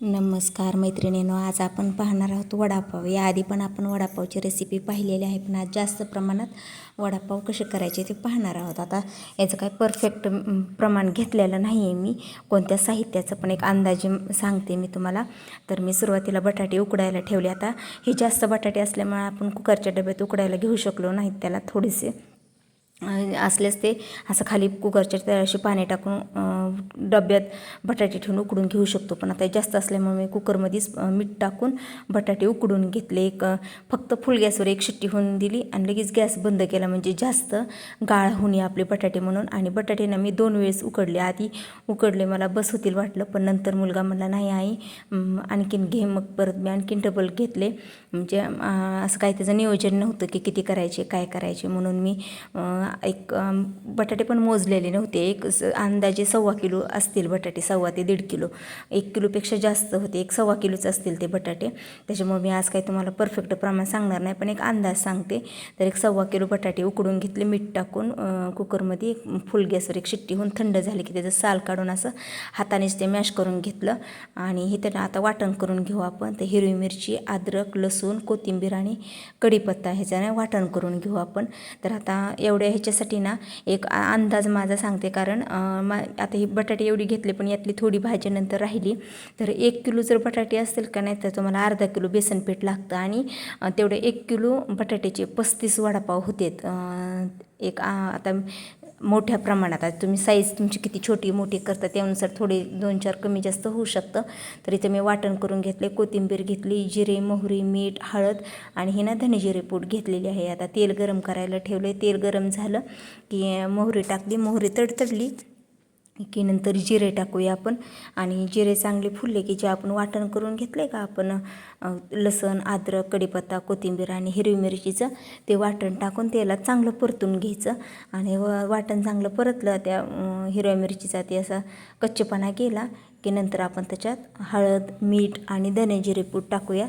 नमस्कार मैत्रिणींनो आज आपण पाहणार आहोत वडापाव. याआधी पण आपण वडापावची रेसिपी पाहिलेली आहे पण आज जास्त प्रमाणात वडापाव कसे करायचे ते पाहणार आहोत. आता याचं काय परफेक्ट प्रमाण घेतलेलं नाही आहे मी. कोणत्या साहित्याचं पण एक अंदाजे सांगते मी तुम्हाला. तर मी सुरुवातीला बटाटे उकडायला ठेवले. आता हे जास्त बटाटे असल्यामुळे आपण कुकरच्या डब्यात उकडायला घेऊ शकलो नाहीत त्याला थोडेसे असल्यास ते असं खाली कुकरच्या तळाशी पाणी टाकून डब्यात बटाटे ठेवून उकडून घेऊ शकतो. पण आता जास्त असल्यामुळे मी कुकरमध्येच मीठ टाकून बटाटे उकडून घेतले. एक फक्त फुल गॅसवर एक शिट्टी होऊन दिली आणि लगेच गॅस बंद केला. म्हणजे जास्त गाळ होऊन आपले बटाटे म्हणून. आणि बटाट्यानं मी दोन वेळेस उकडले. आधी उकडले मला बस होतील वाटलं पण नंतर मुलगा म्हणला नाही आई आणखीन घे. मग परत मी आणखीन डबल घेतले. म्हणजे असं काही त्याचं नियोजन नव्हतं की किती करायचे काय करायचे म्हणून मी एक बटाटे पण मोजलेले नव्हते. एक स- अंदाजे सव्वा किलो असतील बटाटे सव्वा ते दीड किलो. एक किलोपेक्षा जास्त होते एक सव्वा किलोच असतील ते बटाटे. त्याच्यामुळे मी आज काही तुम्हाला परफेक्ट प्रमाण सांगणार नाही पण एक अंदाज सांगते. तर एक सव्वा किलो बटाटे उकडून घेतले मीठ टाकून कुकरमध्ये एक फुल गॅसवर एक शिट्टी होऊन थंड झाली की त्याचं साल काढून असं हातानेच ते मॅश करून घेतलं. आणि हे तर आता वाटण करून घेऊ आपण. तर हिरवी मिरची अद्रक लसूण कोथिंबीर आणि कढीपत्ता ह्याच्याने वाटण करून घेऊ आपण. तर आता एवढ्या ह्याच्यासाठी ना एक अंदाज माझा सांगते. कारण मा आता ही बटाटे एवढी घेतले पण यातली थोडी भाजी नंतर राहिली. तर एक किलो जर बटाटे असतील का नाही तर तुम्हाला अर्धा किलो बेसन पीठ लागतं. आणि तेवढे एक किलो बटाट्याचे पस्तीस वडापाव होते एक आता मोठ्या प्रमाणात. आता तुम्ही साईज तुमची किती छोटी मोठी करता त्यानुसार थोडे दोन चार कमी जास्त होऊ शकतं. तर इथं मी वाटण करून घेतले कोथिंबीर घेतली जिरे मोहरी मीठ हळद आणि हे ना धनजिरे पूड घेतलेली आहे. आता तेल गरम करायला ठेवलं तेल गरम झालं की मोहरी टाकली. मोहरी तडतडली. की नंतर जिरे टाकूया आपण. आणि जिरे चांगले फुलले की जे आपण वाटण करून घेतले का आपण लसण अद्रक कढीपत्ता कोथिंबीर आणि हिरवी मिरचीचं ते वाटण टाकून त्याला चांगलं परतून घ्यायचं. आणि व वाटण चांगलं परतलं त्या हिरव्या मिरचीचा ते असा कच्चेपणा गेला की नंतर आपण त्याच्यात हळद मीठ आणि धने जिरेपूड टाकूया.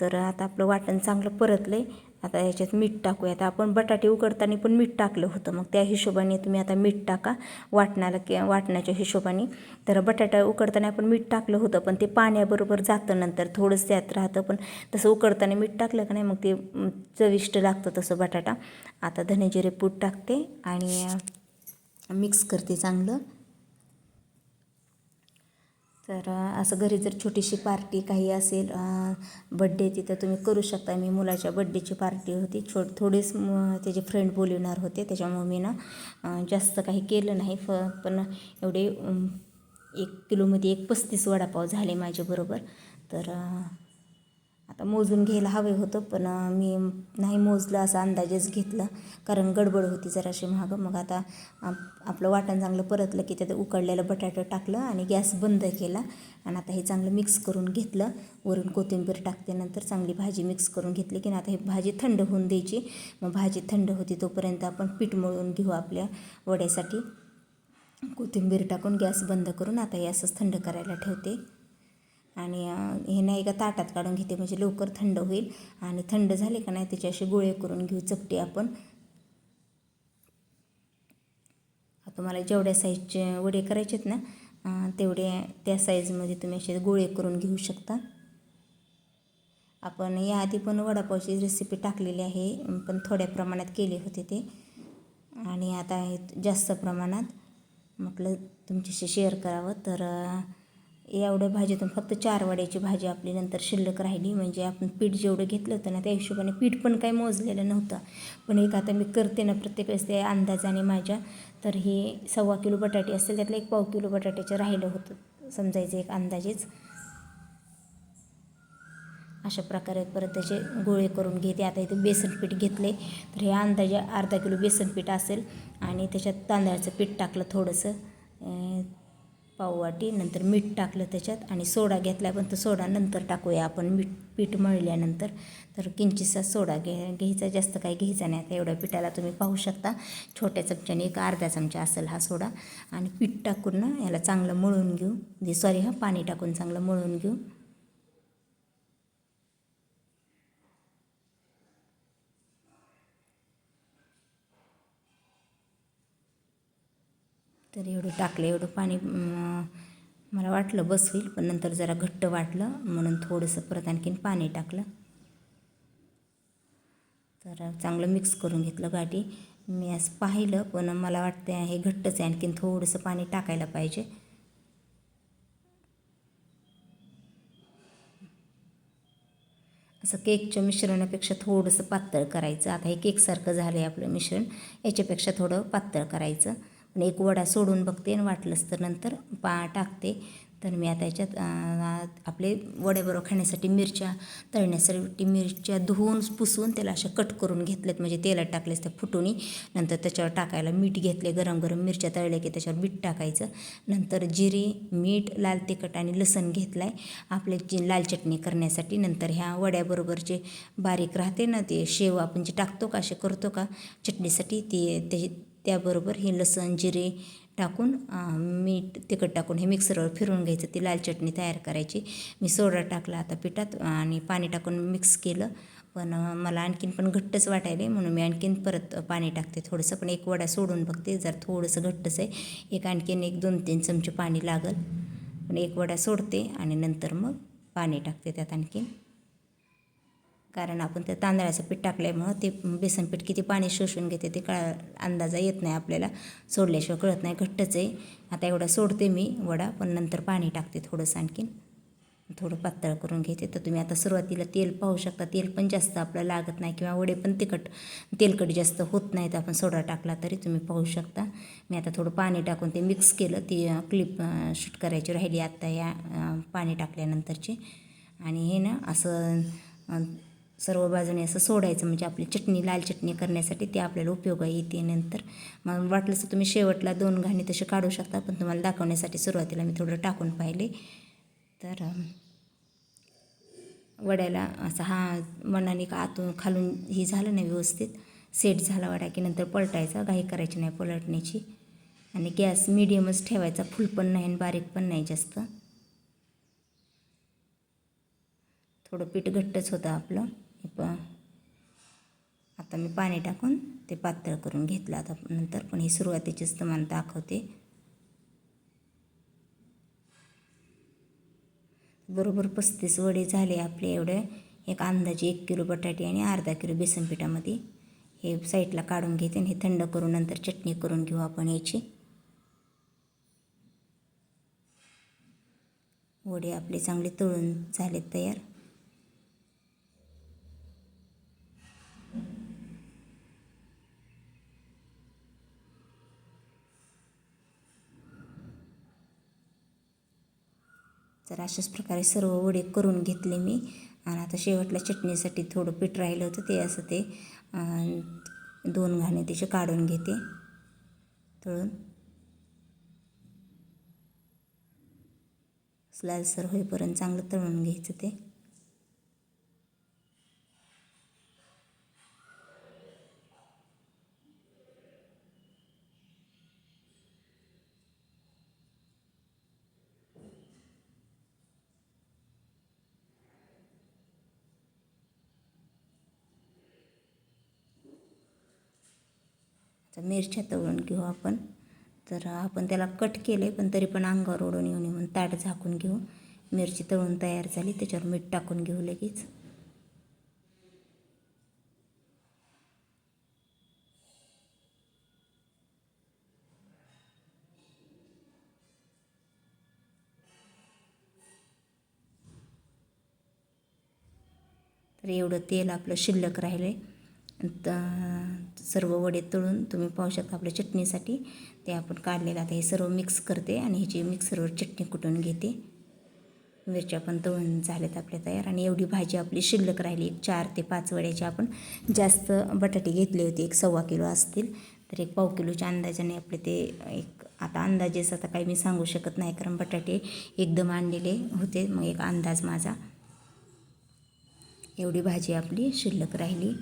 तर आता आपलं वाटण चांगलं परतलं आहे आता याच्यात मीठ टाकूया आता आपण बटाटे उकडताना पण मीठ टाकलं होतं. मग त्या हिशोबाने तुम्ही आता मीठ टाका. वाटणाला कि वाटण्याच्या हिशोबाने. तर बटाटा उकडताना आपण मीठ टाकलं होतं पण ते पाण्याबरोबर जातं नंतर. थोडंसं त्यात राहतं पण तसं उकडताना मीठ टाकलं का नाही मग ते चविष्ट लागतं तसं बटाटा. आता धनेजिरे पूड टाकते आणि मिक्स करते चांगलं. तर असं घरी जर छोटीशी पार्टी काही असेल बड्डे तिथं तुम्ही करू शकता. मी मुलाच्या बड्डेची पार्टी होती. छो थोडेच त्याचे फ्रेंड बोलवणार होते. त्याच्यामुळे मी ना जास्त काही केलं नाही. फ पण एवढे एक किलोमध्ये एक पस्तीस वडापाव झाले माझ्याबरोबर. तर आता मोजून घ्यायला हवे होतं पण मी नाही मोजलं असं अंदाजेच घेतलं. कारण गडबड होती जराशी महाग. मग आता आप- आपलं वाटण चांगलं परतलं की त्यात उकडलेलं बटाटं टाकलं आणि गॅस बंद केला. आणि आता हे चांगलं मिक्स करून घेतलं. वरून कोथिंबीर टाकते नंतर चांगली भाजी मिक्स करून घेतली की आता ही भाजी थंड होऊन द्यायची. मग भाजी थंड होती तोपर्यंत आपण पीठ मळून घेऊ आपल्या वड्यासाठी. कोथिंबीर टाकून गॅस बंद करून आता हे असंच थंड करायला ठेवते. आणि हे नाही का ताटात काढून घेते. म्हणजे लवकर थंड होईल आणि थंड झाले का नाही त्याचे असे गोळे करून घेऊ. चपटे आपण. तुम्हाला जेवढ्या साईजचे वडे करायचे आहेत ना तेवढे त्या साईजमध्ये तुम्ही असे गोळे करून घेऊ शकता. आपण याआधी पण वडापावची रेसिपी टाकलेली आहे. पण थोड्या प्रमाणात केले होते ते. आणि आता जास्त प्रमाणात. म्हटलं तुमच्याशी शेअर करावं. तर एवढ्या भाजीतून फक्त चार वड्याची भाजी आपली नंतर शिल्लक राहिली. म्हणजे आपण पीठ जेवढं घेतलं होतं ना त्या हिशोबाने पीठ पण काही मोजलेलं नव्हतं. पण एक आता मी करते ना प्रत्येक वेळेस त्या अंदाजाने माझ्या. तर हे सव्वा किलो बटाटे असतील त्यातलं एक पाव किलो बटाट्याचं राहिलं होतं. समजायचं एक अंदाजेच. अशा प्रकारे परत त्याचे गोळे करून घेते. आता इथे बेसन पीठ घेतले. तर हे अंदाजे अर्धा किलो बेसन पीठ असेल. आणि त्याच्यात तांदळाचं पीठ टाकलं थोडंसं. पाववाटी नंतर मीठ टाकलं त्याच्यात आणि सोडा घेतला पण तो सोडा नंतर टाकूया आपण. मीठ पीठ मळल्यानंतर. तर किंचितसा सोडा घे घ्यायचा जास्त काही घ्यायचा नाही. आता एवढ्या पिठाला तुम्ही पाहू शकता छोट्या चमच्याने एक अर्धा चमचा असेल हा सोडा. आणि पीठ टाकून ना याला चांगलं मळून घेऊ. सॉरी हा पाणी टाकून चांगलं मळून घेऊ. तर एवढं टाकलं एवढं पाणी मला वाटलं बस होईल पण नंतर जरा घट्ट वाटलं म्हणून थोडंसं परत आणखीन पाणी टाकलं. तर चांगलं मिक्स करून घेतलं गाठी. मी असं पाहिलं पण मला वाटतं हे घट्टच आहे आणखीन थोडंसं पाणी टाकायला पाहिजे. असं केकच्या मिश्रणापेक्षा थोडंसं पातळ करायचं. आता हे केकसारखं झालं आहे आपलं मिश्रण याच्यापेक्षा थोडं पातळ करायचं. पण एक वडा सोडून बघते आणि वाटलंच तर नंतर पा टाकते. तर मी आता याच्यात आपले वड्याबरोबर खाण्यासाठी मिरच्या तळण्यासाठी मिरच्या धुवून पुसून त्याला अशा कट करून घेतलेत. म्हणजे तेलात टाकलेच त्या फुटूनी. नंतर त्याच्यावर टाकायला मीठ घेतले गरम गरम मिरच्या तळल्या की त्याच्यावर मीठ टाकायचं. नंतर जिरे मीठ लाल तिखट आणि लसण घेतलं आहे आपले जी लाल चटणी करण्यासाठी. नंतर ह्या वड्याबरोबरचे बारीक राहते ना ते शेव आपण जे टाकतो का असे करतो का चटणीसाठी ते ते त्याबरोबर हे लसण जिरे टाकून मीठ तिखट टाकून हे मिक्सरवर फिरवून घ्यायचं. ती लाल चटणी तयार करायची. मी सोडा टाकला आता पिठात आणि पाणी टाकून मिक्स केलं. पण मला आणखीन पण घट्टच वाटायले म्हणून मी आणखीन परत पाणी टाकते थोडंसं. पण एक वडा सोडून बघते जर थोडंसं घट्टच आहे. एक आणखीन एक दोन तीन चमचे पाणी लागल. पण एक वडा सोडते आणि नंतर मग पाणी टाकते त्यात आणखीन. कारण आपण ते तांदळाचं पीठ टाकल्यामुळं ते बेसन पीठ किती पाणी शोषून घेते ते कळा अंदाजा येत नाही आपल्याला. सोडल्याशिवाय कळत नाही घट्टच आहे. आता एवढा सोडते मी वडा पण नंतर पाणी टाकते थोडंसं आणखीन. थोडं पातळ करून घेते. तर तुम्ही आता सुरुवातीला तेल पाहू शकता. तेल पण जास्त आपलं लागत नाही किंवा वडे पण तिखट तेलकट जास्त होत नाहीत. आपण सोडा टाकला तरी तुम्ही पाहू शकता. मी आता थोडं पाणी टाकून ते मिक्स केलं. ती क्लिप शूट करायची राहिली. आत्ता या पाणी टाकल्यानंतरची. आणि हे ना असं सर्व बाजूने असं सोडायचं म्हणजे आपली चटणी लाल चटणी करण्यासाठी ते आपल्याला उपयोग येते नंतर. मग वाटलंच तर तुम्ही शेवटला दोन घाणी तसे काढू शकता पण तुम्हाला दाखवण्यासाठी सुरुवातीला मी थोडं टाकून पाहिले. तर वड्याला असा हा मनाने का आतून खालून ही झालं नाही व्यवस्थित. सेट झाला वडा की नंतर पलटायचा घाई करायची नाही पलटण्याची. आणि गॅस मिडियमच ठेवायचा फुल पण नाही आणि बारीक पण नाही जास्त. थोडं पीठ घट्टच होतं आपलं. प आता मी पाणी टाकून ते पातळ करून घेतलं. आता नंतर पण ही सुरुवातीचीच तुम्हाला दाखवते. बरोबर पस्तीस वडे झाले आपले एवढे. एक अंदाजे एक किलो बटाटे आणि अर्धा किलो बेसन पिठामध्ये. हे साईडला काढून घेते आणि हे थंड करून नंतर चटणी करून घेऊ आपण याची. वडे आपले चांगले तळून झालेत तयार. तर अशाच प्रकारे सर्व वडे करून घेतले मी. आणि आता शेवटला चटणीसाठी थोडं पीठ राहिलं होतं ते असं ते दोन घाणे त्याचे काढून घेते. तळून. लालसर होईपर्यंत चांगलं तळून घ्यायचं ते. तर मिरच्या तळून घेऊ आपण. तर आपण त्याला कट केले पण तरी पण अंगावर ओढून येऊन येऊन ताट झाकून घेऊ. मिरची तळून तयार झाली त्याच्यावर मीठ टाकून घेऊ लगेच. तर एवढं तेल आपलं शिल्लक राहिले सर्व वडे तळून तुम्ही पाहू शकता आपल्या चटणीसाठी. ते आपण काढलेलं आता हे सर्व मिक्स करते आणि ह्याची मिक्सरवर चटणी कुटून घेते. मिरच्या पण तळून झाल्यात आपल्या तयार. आणि एवढी भाजी आपली शिल्लक राहिली. एक चार ते पाच वड्याची आपण जास्त बटाटे घेतले होते. एक सव्वा किलो असतील. तर एक पाव किलोच्या अंदाजाने आपले ते एक आता अंदाजेच आता काही मी सांगू शकत नाही. कारण बटाटे एकदम आणलेले होते. मग एक अंदाज माझा. एवढी भाजी आपली शिल्लक राहिली.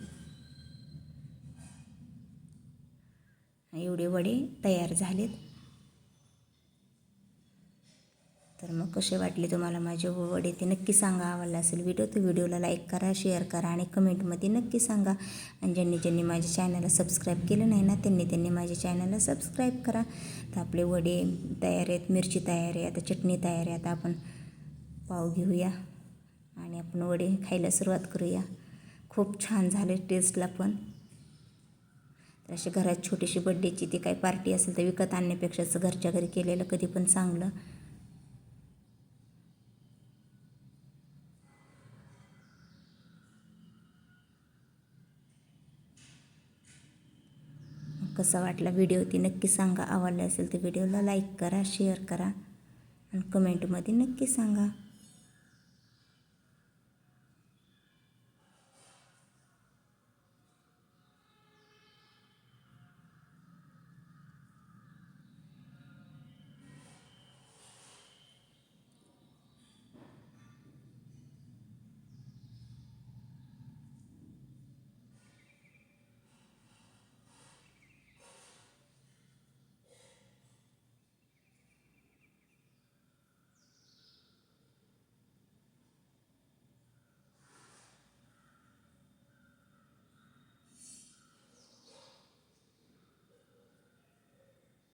एवढे वडे तयार झालेत. तर मग कसे वाटले तुम्हाला माझे वडे ते नक्की सांगा. आवडला असेल व्हिडिओ तर व्हिडिओला लाईक करा शेअर करा आणि कमेंटमध्ये नक्की सांगा. आणि ज्यांनी ज्यांनी माझ्या चॅनलला सबस्क्राईब केलं नाही ना त्यांनी त्यांनी माझ्या चॅनलला सबस्क्राईब करा. तर आपले वडे तयार आहेत मिरची तयार आहे आता चटणी तयार आहे आता आपण पाव घेऊया आणि आपण वडे खायला सुरुवात करूया. खूप छान झाले टेस्टला पण. तर अशी घरात छोटीशी बड्डेची ती काही पार्टी असेल तर विकत आणण्यापेक्षा असं घरच्या घरी केलेलं कधी पण चांगलं. कसा वाटला व्हिडिओ ती नक्की सांगा. आवडला असेल तर व्हिडिओला लाईक करा शेअर करा आणि कमेंटमध्ये नक्की सांगा.